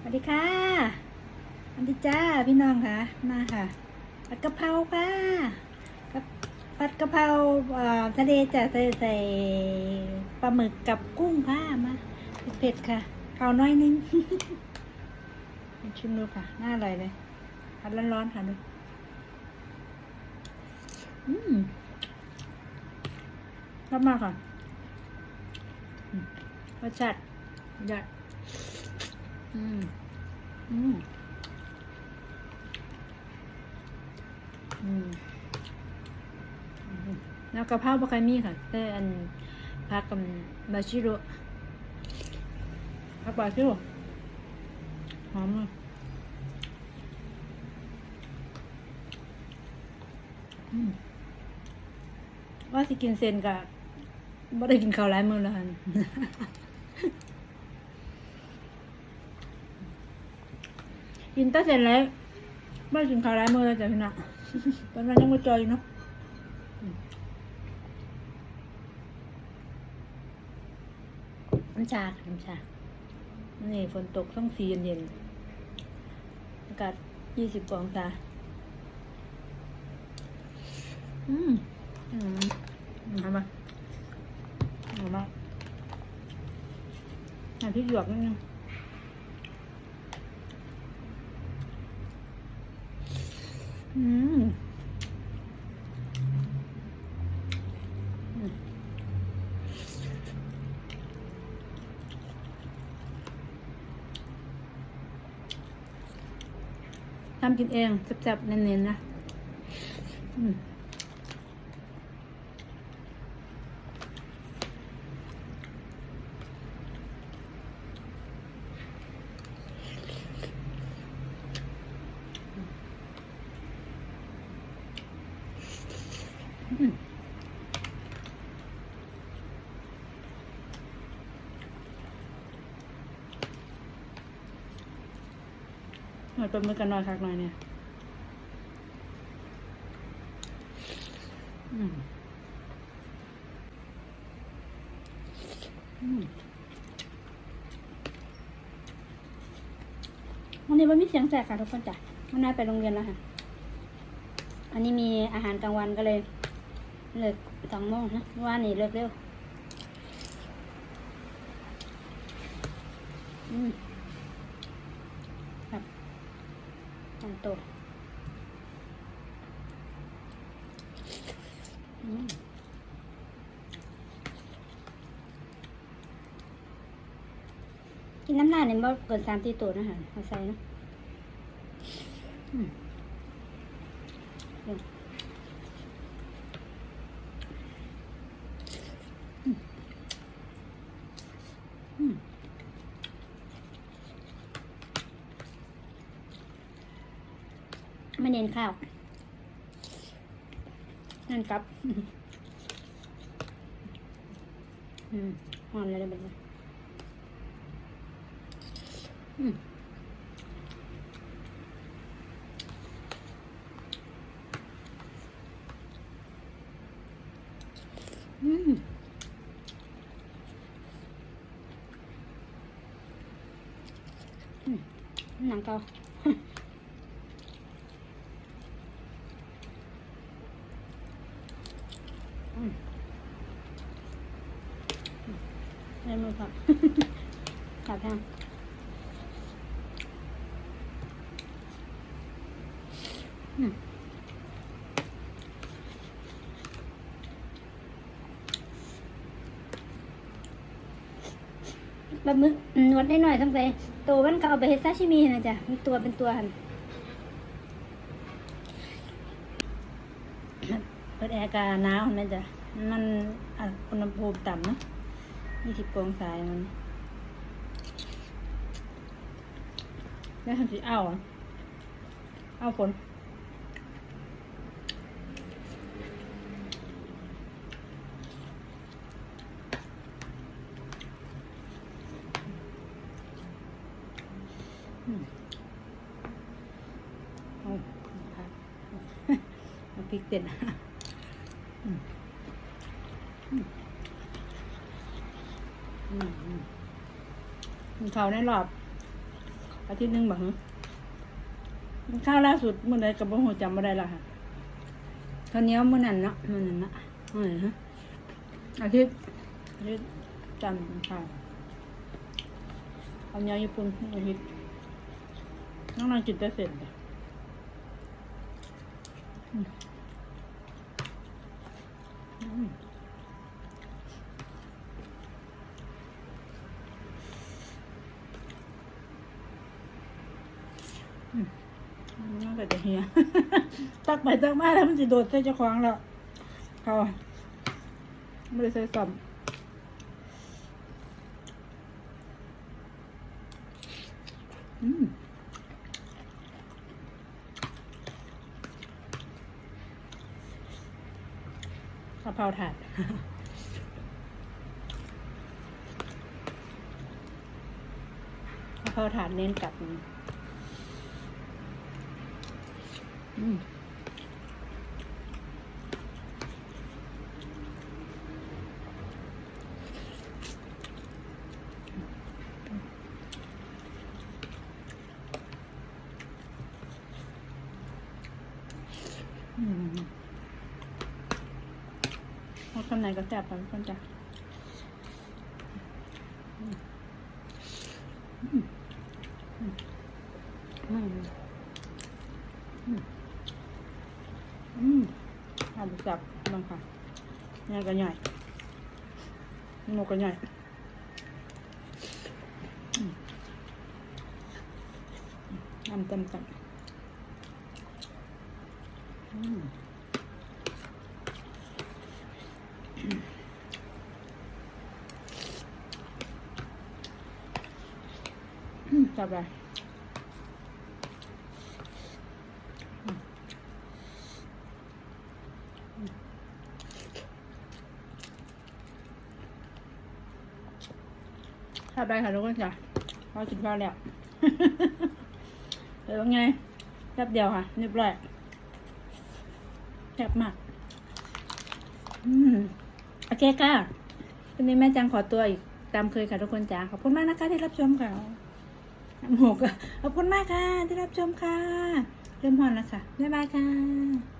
สวัสดีค่ะสวัสดีจ้าพี่น้องค่ะ มาค่ะผัดกะเพราค่ะกับผัดกะเพราทะเลจะใส่ใส่ปลาหมึกกับกุ้งค่ะมาเผ็ดๆค่ะข้าวน้อยนึงชิมดูค่ะ น่าอร่อยเลยผัดร้อนๆค่ะดูอืมชอบมากค่ะรสชาติยอด อืม อืม อืมแล้วกะเพราบะไคมีค่ะแต่อันพักกับบาชิโร่พักบาชิโร่หอมเลยอืมว่าสิกินเซนกะบ่ได้กินข้าวหลายมื้อแล้วค่ะ กินแตั้งเสร็จแล้วไม่กินข้าวหลายมื้อแล้วจ้ะพี่น้องตอนนั้นยังไม่จอยอยู่เนาะอืมน้ำชาค่ะน้ำชา นี่ฝนตกต้องสีเย็นๆอากาศยี่สิบกว่าองศาอืมอืมทำมาทำมาใส่พริกหยวกนิดนึง อืมทำกินเองแซ่บๆเน้นๆนะ อืม หน่อยตัวมือกันหน่อยคักหน่อยเนี่ยอืมอืมวันนี้ว่ามีเสียงแจกค่ะทุกคนจ้ะวันนี้ไปโรงเรียนแล้วค่ะ อันนี้มีอาหารกลางวันก็เลย เลิกสองโมงนะว่านี่เลิกเร็ว อืมครับ ตกกินน้ำลายเนี่ยบ่เกินสามตีตัวนะคะเอาใส่เนาะอืมอืมอืมอืมไม่เน้นข้าว นั่นครับ อืมหอมเลยแบบนี้อืมอืมอืมหนังเกา อืม เริ่มมือครับกลับทงปลาหมึกนวดได้หน่อยทั้งใจตัวมันก็เอาไปเฮ็ดซาชิมินะจ๊ะมันตัวเป็นตัวหันเปิดแอร์กาหนาวนไหมจ๊ะมันอะอุณหภูมิต่ำเนะ ยี่สิบองศายมันแล้วทำสิเอาเอาฝนอืมเอาผักเอาพริกเด็ด อืมอืมอืมอืมกิน ข้าวในรอบ อาทิตย์หนึ่งบังข้าวล่าสุดเมื่อใดกับบ่หูจำไม่ได้ละค่ะข้าวเหนียวมื่อนั้นเนาะมื่อนั้นเนาะมื่อนั้นฮะอาทิตย์อาทิตย์จันทร์ค่ะข้าวเหนียวญี่ปุ่นอาทิตย์น้องนางกินแต่เสร็จอืม น่าจะเฮียตักไปตักมาแล้วมันจะโดดใส่เจ้าของแล้วเขาไม่ได้ใส่ซ้ำอืมกะเพราถาดกะเพราถาดเน้นกับ อืมอืม เอาข้างในก็แซ่บไปคนจ้ะอืมอืมอืมอืมอืม อืมทำ จับบ้างค่ะใหญ่ก็ใหญ่หมูก็ใหญ่อืมทำเต็มจับอืมอืม จับได้ค่ะทุกคนจ้ะพอกินข้าวแล้วเดี๋ยวว่าไงแป๊บเดียวค่ะเรียบร้อยแซ่บมาก อืม โอเคค่ะวันนี้แม่จังขอตัวอีกตามเคยค่ะทุกคนจ้าขอบคุณมากนะคะที่รับชมค่ะน้กขอบคุณมากค่ะที่รับชมค่ะ เริ่มหอนแล้วค่ะ บ๊ายบายค่ะ